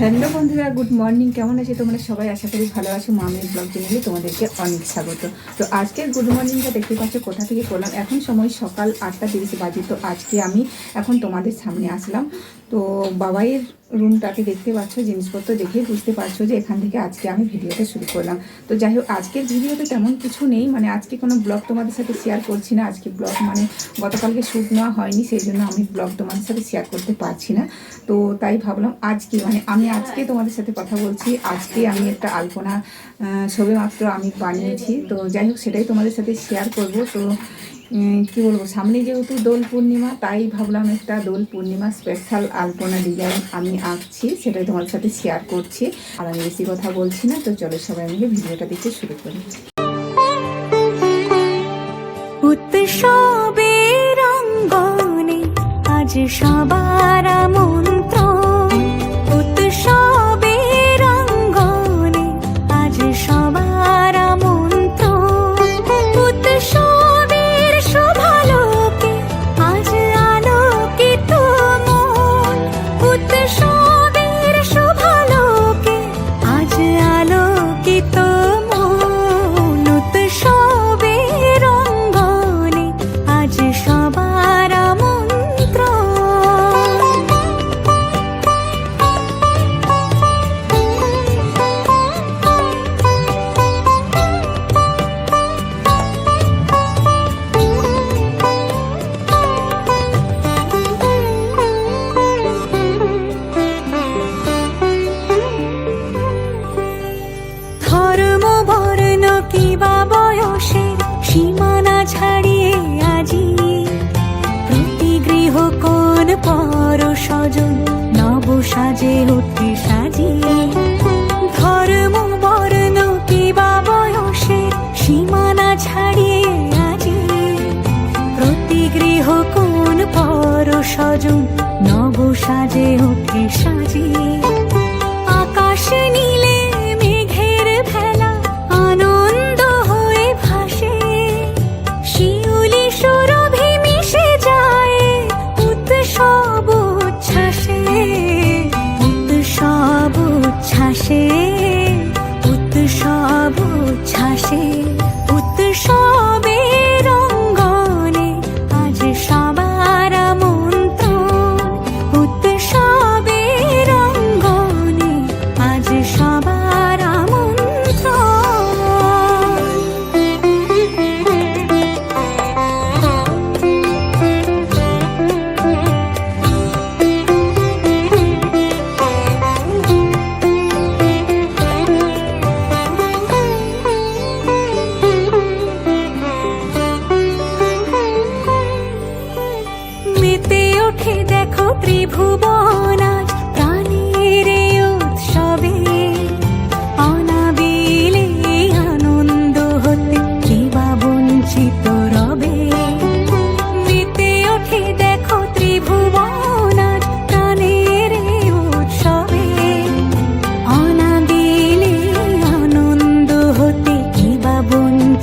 Hello বন্ধুরা, good morning. কেমন আছে তোমরা? সবাই আশা করি ভালো আছো। মামির ব্লগ চ্যানেলে তোমাদেরকে অনেক স্বাগত। তো আজকের গুড মর্নিংটা দেখতে পাচ্ছ কোথা থেকে করলাম? এখন সময় সকাল আটটা তিরিশ বাজে, তো আজকে আমি এখন তোমাদের সামনে আসলাম। তো বাবাইয়ের রুমটাকে দেখতে পাচ্ছ জিনিসপত্র দেখেই বুঝতে পারছ যে এখান থেকে আজকে আমি ভিডিওটা শুরু করলাম। তো যাই হোক আজকের ভিডিওতে তেমন কিছু নেই মানে আজকে কোনো ব্লগ তোমাদের সাথে শেয়ার করছি না। আজকে ব্লগ মানে গতকালকে শ্যুট নেওয়া হয়নি সেই জন্য আমি ব্লগ তোমাদের সাথে শেয়ার করতে পারছি না। তো তাই ভাবলাম আজকে মানে আমি আজকে তোমাদের সাথে কথা বলছি আজকে আমি একটা আলপনা আহ, সবেমাত্র আমি বানিয়েছি। তো যাই হোক সেটাই তোমাদের সাথে শেয়ার করব। তো কি বলব, সামনে যেহেতু দোল পূর্ণিমা, তাই ভাবলাম একটা দোল পূর্ণিমা স্পেশাল আলপনা ডিজাইন আমি আঁকছি, সেটাই তোমার সাথে শেয়ার করছি। আর আমি বেশি কথা বলছি না, তো চলো সবাই মিলে ভিডিওটা দেখতে শুরু করি। উৎসবের অঙ্গনে আজ সবার বয়সের সীমানা ছাড়িয়ে আজি। প্রতি গৃহ কোন পর স্বজন নব সাজে উঠে সাজিয়ে ধর্ম, বর্ণ কিবা বয়সের সীমানা ছাড়িয়ে আজি। প্রতি গৃহ কোন পর স্বজন নব সাজে উঠে সাজিয়ে আকাশ নীলে উৎসব উচ্ছ্বাসে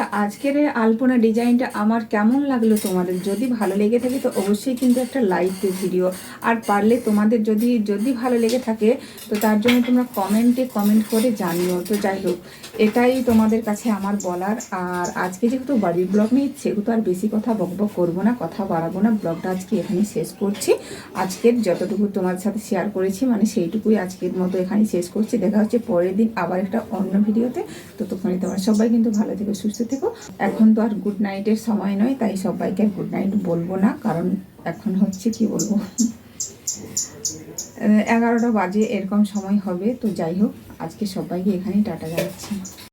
বন্ধুরা, আজকের এই আলপনা ডিজাইনটা আমার কেমন লাগল তোমাদের? যদি ভালো লেগে থাকে তো অবশ্যই কিন্তু একটা লাইক দিও ভিডিও আর পারলে তোমাদের যদি যদি ভালো লেগে থাকে, তো তার জন্য তোমরা কমেন্টে কমেন্ট করে জানিও। তো যাই হোক, এটাই তোমাদের কাছে আমার বলার। আর আজকে যেহেতু বাড়ির ব্লগ নিয়ে সেহেতু আর বেশি কথা বকবক করব না, কথা বাড়াবো না। ব্লগটা আজকে এখানে শেষ করছি। আজকের যতটুকু তোমাদের সাথে শেয়ার করেছি মানে সেইটুকুই আজকের মতো এখানে শেষ করছি। দেখা হচ্ছে পরের দিন আবার একটা অন্য ভিডিওতে ততক্ষণে তোমার সবাই কিন্তু ভালো থেকে, সুস্থ থেকো। এখন তো আর গুড নাইটের সময় নয়, তাই সবাইকে গুড নাইট বলব না, কারণ এখন হচ্ছে কি বলব? এগারোটা বাজে, এরকম সময় হবে, তো যাই হোক, আজকে সবাইকে এখানেই টাটা জানাচ্ছি।